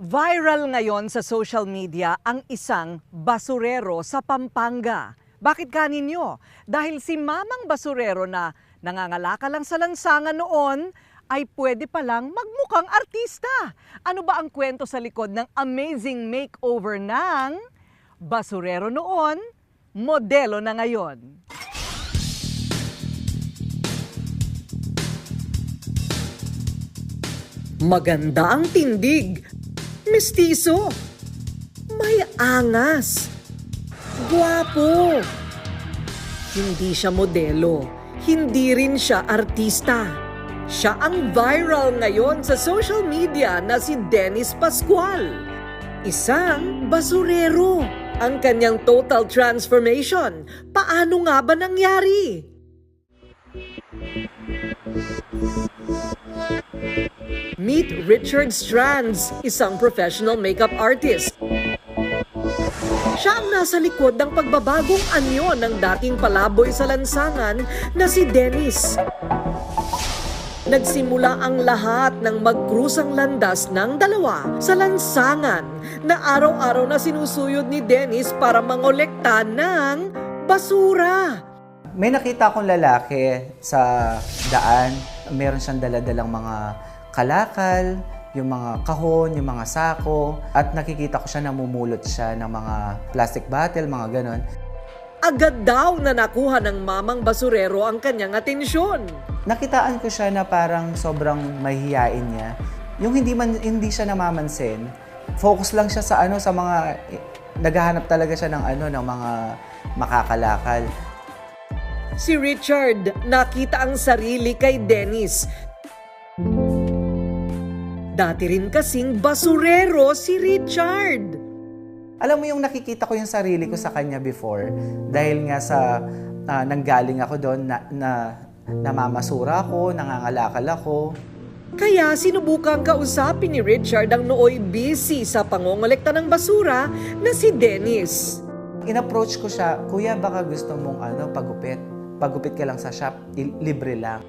Viral ngayon sa social media ang isang basurero sa Pampanga. Bakit kaninyo? Dahil si mamang basurero na nangangalaka lang sa lansangan noon ay pwede palang magmukhang artista. Ano ba ang kwento sa likod ng amazing makeover ng basurero noon, modelo na ngayon? Maganda ang tindig. Mestizo. May angas. Guwapo. Hindi siya modelo. Hindi rin siya artista. Siya ang viral ngayon sa social media na si Dennis Pascual. Isang basurero. Ang kanyang total transformation. Paano nga ba nangyari? Meet Richard Strands, isang professional makeup artist. Siya ang nasa likod ng pagbabagong anyo ng dating palaboy sa lansangan na si Dennis. Nagsimula ang lahat ng magkrusang landas ng dalawa sa lansangan na araw-araw na sinusuyod ni Dennis para mangolekta ng basura. May nakita akong lalaki sa daan. Meron siyang daladalang mga kalakal, yung mga kahon, yung mga sako. At nakikita ko siya namumulot siya ng mga plastic bottle, mga ganon. Agad daw na nakuha ng mamang basurero ang kanyang atensyon. Nakitaan ko siya na parang sobrang mahihiyain niya. Yung hindi man hindi siya namamansin, focus lang siya sa ano sa mga naghahanap talaga siya ng ano ng mga makakalakal. Si Richard nakita ang sarili kay Dennis. Dati rin kasing basurero si Richard. Alam mo yung nakikita ko yung sarili ko sa kanya before dahil nga sa ah, nanggaling ako doon na, na namamasura ako, nangangalakal ako. Kaya sinubukang kausapin ni Richard ang nooy busy sa pangongolekta ng basura na si Dennis. In-approach ko siya, Kuya, baka gusto mong ano, pagupit. Pagupit ka lang sa shop, libre lang.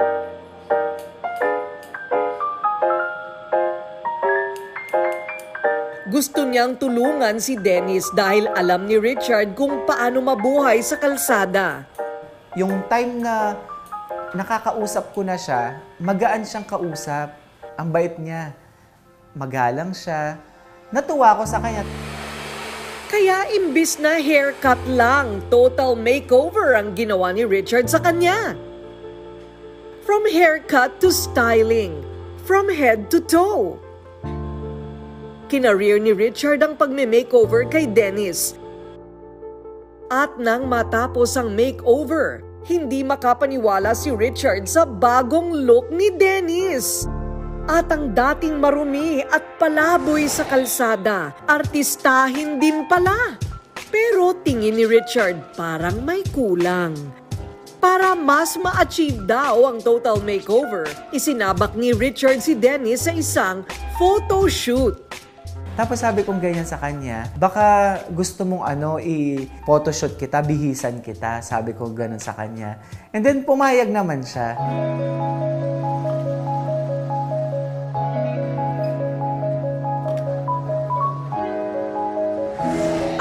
Gusto niyang tulungan si Dennis dahil alam ni Richard kung paano mabuhay sa kalsada. Yung time na nakakausap ko na siya, magaan siyang kausap. Ang bait niya. Magalang siya. Natuwa ako sa kanya. Kaya imbis na haircut lang, total makeover ang ginawa ni Richard sa kanya. From haircut to styling, from head to toe. Kinareer ni Richard ang pagme-makeover kay Dennis. At nang matapos ang makeover, hindi makapaniwala si Richard sa bagong look ni Dennis. At ang dating marumi at palaboy sa kalsada, artistahin din pala. Pero tingin ni Richard parang may kulang. Para mas ma-achieve daw ang total makeover, isinabak ni Richard si Dennis sa isang photo shoot. Tapos sabi kong ganyan sa kanya, baka gusto mong ano, i-photoshoot kita, bihisan kita. Sabi ko ganun sa kanya. And then pumayag naman siya.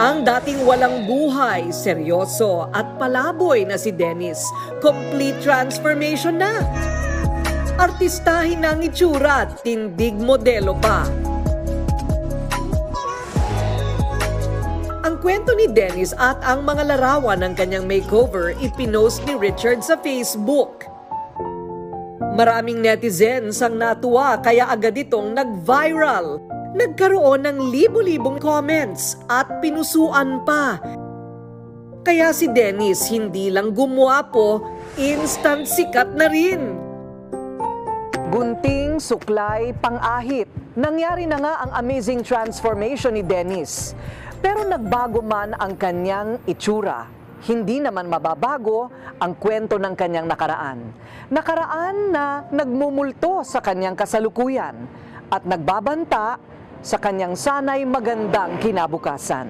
Ang dating walang buhay, seryoso at palaboy na si Dennis, complete transformation na. Artistahin na ang itsura, tindig modelo pa. Ang kwento ni Dennis at ang mga larawan ng kanyang makeover ipinost ni Richard sa Facebook. Maraming netizens ang natuwa kaya agad itong nag-viral. Nagkaroon ng libo-libong comments at pinusuan pa. Kaya si Dennis hindi lang gumwapo, instant sikat na rin. Gunting, suklay, pang-ahit. Nangyari na nga ang amazing transformation ni Dennis. Pero nagbago man ang kanyang itsura. Hindi naman mababago ang kwento ng kanyang nakaraan. Nakaraan na nagmumulto sa kanyang kasalukuyan at nagbabanta sa kanyang sanay magandang kinabukasan.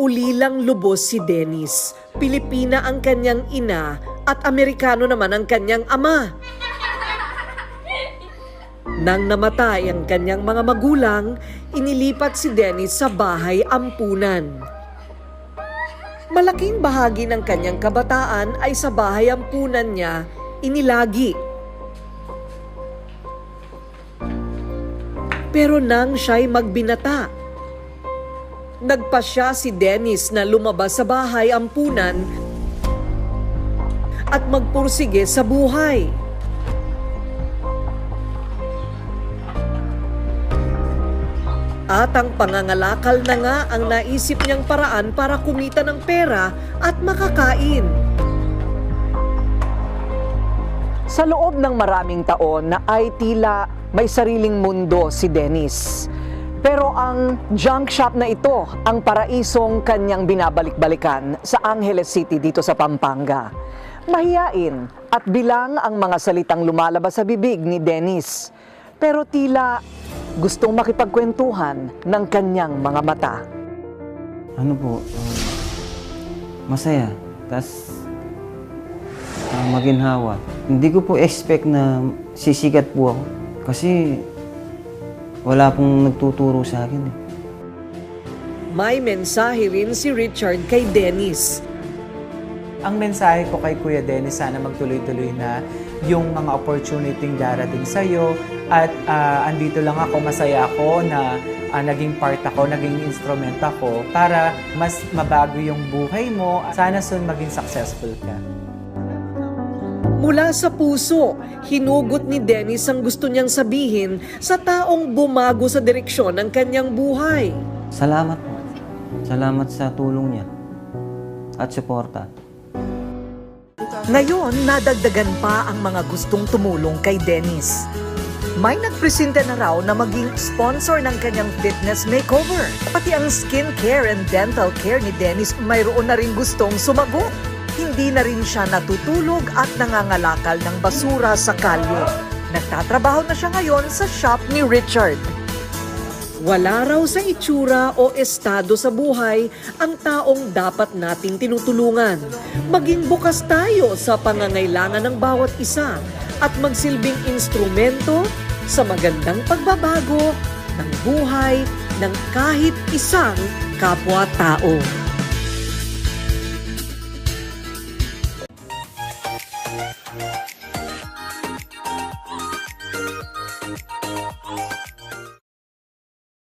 Ulilang lubos si Dennis. Pilipina ang kanyang ina at Amerikano naman ang kanyang ama. Nang namatay ang kanyang mga magulang, inilipat si Dennis sa bahay ampunan. Malaking bahagi ng kanyang kabataan ay sa bahay ampunan niya inilagi. Pero nang siya'y magbinata, nagpasya si Dennis na lumabas sa bahay ampunan at magpursige sa buhay. At ang pangangalakal na nga ang naisip niyang paraan para kumita ng pera at makakain. Sa loob ng maraming taon na ay tila may sariling mundo si Dennis. Pero ang junk shop na ito ang paraisong kanyang binabalik-balikan sa Angeles City dito sa Pampanga. Mahiyain at bilang ang mga salitang lumalabas sa bibig ni Dennis. Pero tila gustong makipagkwentuhan ng kanyang mga mata. ano po, um, masaya. Tapos, uh, maginhawa. Hindi ko po expect na sisikat po ako. Kasi, wala pong nagtuturo sa akin. Eh. May mensahe rin si Richard kay Dennis. Ang mensahe ko kay Kuya Dennis, sana magtuloy-tuloy na yung mga opportunity darating sa'yo. At ah, andito lang ako, masaya ako na ah, naging part ako, naging instrument ako para mas mabago yung buhay mo. Sana soon maging successful ka. Mula sa puso, hinugot ni Dennis ang gusto niyang sabihin sa taong bumago sa direksyon ng kanyang buhay. Salamat po. Salamat sa tulong niya. At suporta. Ngayon, nadagdagan pa ang mga gustong tumulong kay Dennis. May nagpresenta na raw na maging sponsor ng kanyang fitness makeover. Pati ang skincare and dental care ni Dennis mayroon na rin gustong sumagot. Hindi na rin siya natutulog at nangangalakal ng basura sa kalye. Nagtatrabaho na siya ngayon sa shop ni Richard. Wala raw sa itsura o estado sa buhay ang taong dapat nating tinutulungan. Maging bukas tayo sa pangangailangan ng bawat isa at magsilbing instrumento sa magandang pagbabago ng buhay ng kahit isang kapwa-tao.